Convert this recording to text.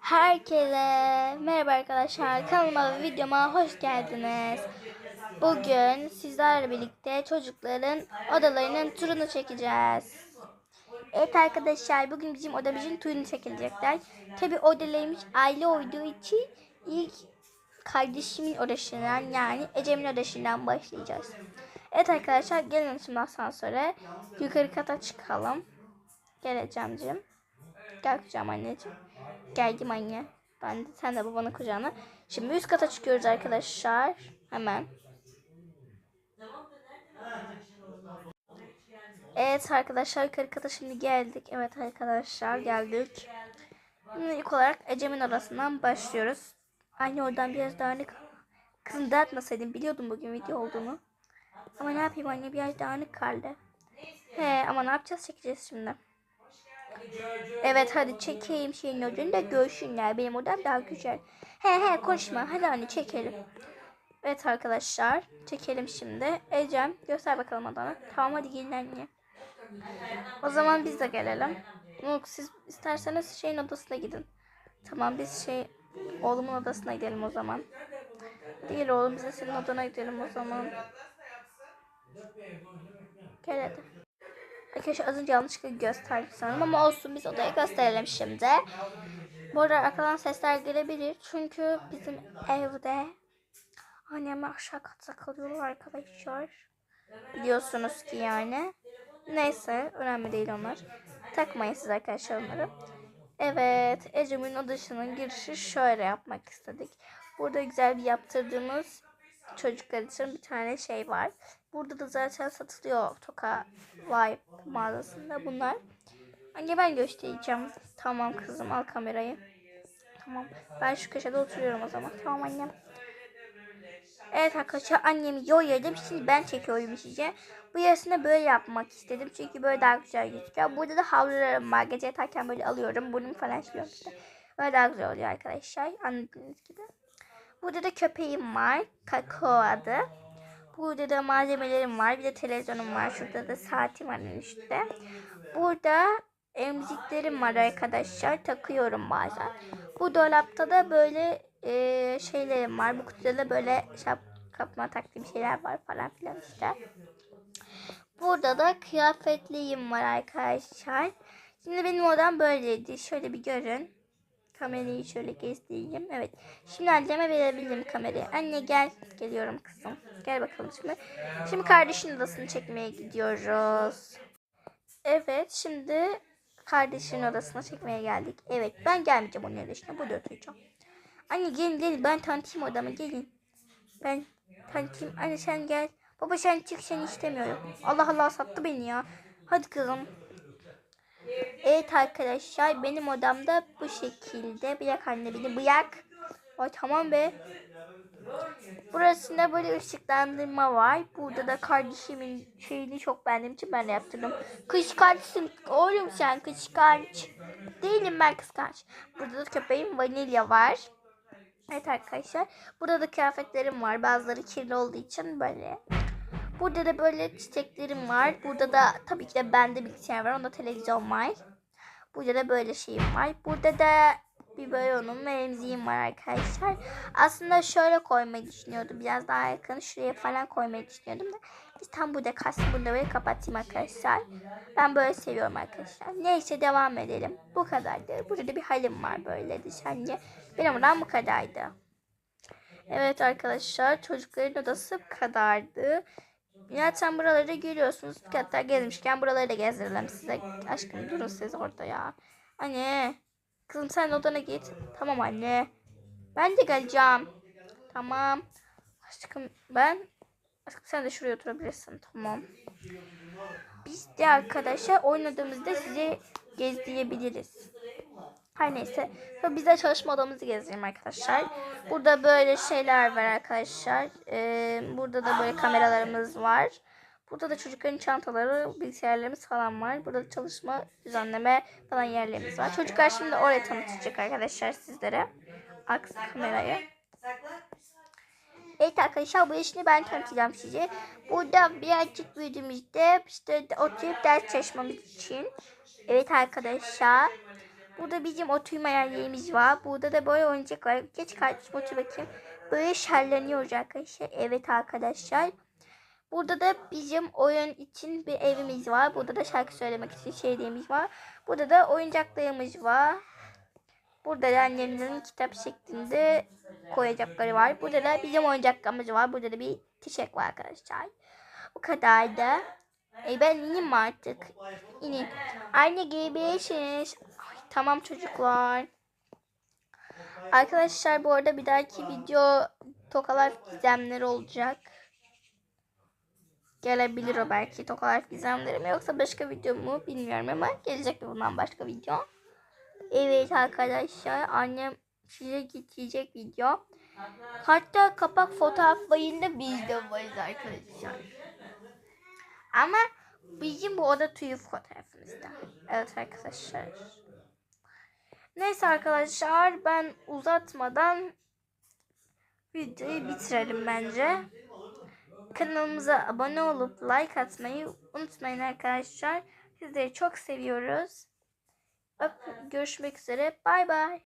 Herkese merhaba arkadaşlar kanalıma ve videoma hoş geldiniz. Bugün sizlerle birlikte çocukların odalarının turunu çekeceğiz. Evet arkadaşlar bugün bizim odamızın turunu çekilecekler. Tabi odalarımız aile olduğu için ilk kardeşimin odasından yani Ecem'in odasından başlayacağız. Evet arkadaşlar gelin şimdi asansöre yukarı kata çıkalım. Gel Ecem'cim. Gel kucağıma anneciğim. Geldim anne. Ben de sen de babanın kucağına. Şimdi üst kata çıkıyoruz arkadaşlar. Hemen. Evet arkadaşlar yukarı kata şimdi geldik. Evet arkadaşlar geldik. Şimdi ilk olarak Ecem'in odasından başlıyoruz. Anne oradan biraz dağınık. Kızım dağıtmasaydım biliyordum bugün video olduğunu. Ama ne yapayım anne biraz dağınık kaldı. He ama ne yapacağız çekeceğiz şimdi. Evet hadi çekeyim şeyin ödünü de görsünler. Benim odam daha güzel. He he konuşma. Hadi anne çekelim. Evet arkadaşlar. Çekelim şimdi. Ecem göster bakalım odanı. Tamam hadi gelin anne. O zaman biz de gelelim. Yok siz isterseniz şeyin odasına gidin. Tamam biz şey oğlumun odasına gidelim o zaman. Değil oğlum biz de senin odana gidelim o zaman. Gel hadi. Arkadaşlar az önce yanlışlıkla gösterdik sanırım ama olsun biz odaya gösterelim şimdi. Bu arada arkadan sesler gelebilir çünkü bizim evde annem aşağı katta kalıyorlar arkadaşlar. Biliyorsunuz ki yani. Neyse önemli değil onlar. Takmayın siz arkadaşlar onları. Evet Ecem'in odasının girişi şöyle yapmak istedik. Burada güzel bir yaptırdığımız çocuklar için bir tane şey var. Burada da zaten satılıyor Toka Vibe mağazasında bunlar. Anne ben göstereceğim. Tamam kızım al kamerayı. Tamam. Ben şu köşede oturuyorum o zaman. Tamam annem. Evet arkadaşlar annemi yolladım. Şimdi ben çekiyorum size. Bu yarısını böyle yapmak istedim. Çünkü böyle daha güzel gözüküyor. Burada da havlularım var. Gece yatarken böyle alıyorum. Burnumu falan siliyorum işte. Böyle daha güzel oluyor arkadaşlar. Anladığınız gibi. Burada da köpeğim var. Kakao adı. Burada da malzemelerim var. Bir de televizyonum var. Şurada da saatim var işte. Burada emziklerim var arkadaşlar. Takıyorum bazen. Bu dolapta da böyle e, şeylerim var. Bu kutuda da böyle şap kapma taktığım şeyler var falan filan işte. Burada da kıyafetliyim var arkadaşlar. Şimdi benim odam böyleydi. Şöyle bir görün. Kamerayı şöyle gezdireyim. Evet. Şimdi anneme verebilirim kamerayı. Anne gel. Geliyorum kızım. Gel bakalım şimdi. Şimdi kardeşin odasını çekmeye gidiyoruz. Evet şimdi kardeşin odasına çekmeye geldik. Evet ben gelmeyeceğim onun odasına. Burada oturacağım. Anne gelin gelin ben tanıtayım odamı gelin. Ben tanıtayım. Anne sen gel. Baba sen çık seni istemiyorum. Allah Allah sattı beni ya. Hadi kızım. Evet arkadaşlar benim odamda bu şekilde. Bırak anne beni bırak. Ay tamam be. Burasında böyle ışıklandırma var. Burada da kardeşimin şeyini çok beğendiğim için ben de yaptırdım. Kıskançsın oğlum sen kıskanç. Değilim ben kıskanç. Burada da köpeğim vanilya var. Evet arkadaşlar. Burada da kıyafetlerim var. Bazıları kirli olduğu için böyle. Burada da böyle çiçeklerim var. Burada da tabii ki de bende bilgisayar var. Onda televizyon var. Burada da böyle şeyim var. Burada da biberonum ve emziğim var arkadaşlar. Aslında şöyle koymayı düşünüyordum. Biraz daha yakın şuraya falan koymayı düşünüyordum da. Biz tam burada kalsın. Burada böyle kapatayım arkadaşlar. Ben böyle seviyorum arkadaşlar. Neyse devam edelim. Bu kadardı. Burada da bir halim var böyle dışarıya. Benim odam bu kadardı. Evet arkadaşlar çocukların odası bu kadardı. Zaten buraları da görüyorsunuz. Hatta gezmişken buraları da gezdirelim size. Aşkım durun siz orada ya. Anne. Kızım sen odana git. Tamam anne. Ben de geleceğim. Tamam. Aşkım ben. Aşkım sen de şuraya oturabilirsin. Tamam. Biz de arkadaşlar oynadığımızda size gezdirebiliriz. Her neyse. Sonra biz de çalışma odamızı gezdirelim arkadaşlar. Burada böyle şeyler var arkadaşlar. Ee, burada da böyle kameralarımız var. Burada da çocukların çantaları, bilgisayarlarımız falan var. Burada da çalışma, düzenleme falan yerlerimiz var. Çocuklar şimdi oraya tanıtacak arkadaşlar sizlere. Aks kamerayı. Evet arkadaşlar bu işini ben tanıtacağım size. Burada birazcık büyüdüğümüzde işte oturup ders çalışmamız için. Evet arkadaşlar. Burada bizim oturma yerlerimiz var. Burada da böyle oyuncak var. Geç kardeşim otur bakayım. Böyle şerleniyoruz arkadaşlar. Evet arkadaşlar. Burada da bizim oyun için bir evimiz var. Burada da şarkı söylemek için şeylerimiz var. Burada da oyuncaklarımız var. Burada da annemlerin kitap şeklinde koyacakları var. Burada da bizim oyuncaklarımız var. Burada da bir çiçek var arkadaşlar. Bu kadar da. E ben ineyim artık? İneyim. Anne gelebilirsiniz. Ay, tamam çocuklar. Arkadaşlar bu arada bir dahaki video tokalar gizemleri olacak. Gelebilir o belki tokalar gizemleri mi yoksa başka video mu bilmiyorum ama gelecek bundan başka video. Evet arkadaşlar annem size getirecek video. Hatta kapak fotoğraflarında biz de varız arkadaşlar. Ama bizim bu oda tüyü fotoğrafımızda. Evet arkadaşlar. Neyse arkadaşlar ben uzatmadan videoyu bitirelim bence. Kanalımıza abone olup like atmayı unutmayın arkadaşlar. Sizleri çok seviyoruz. Öp, görüşmek üzere. Bay bay.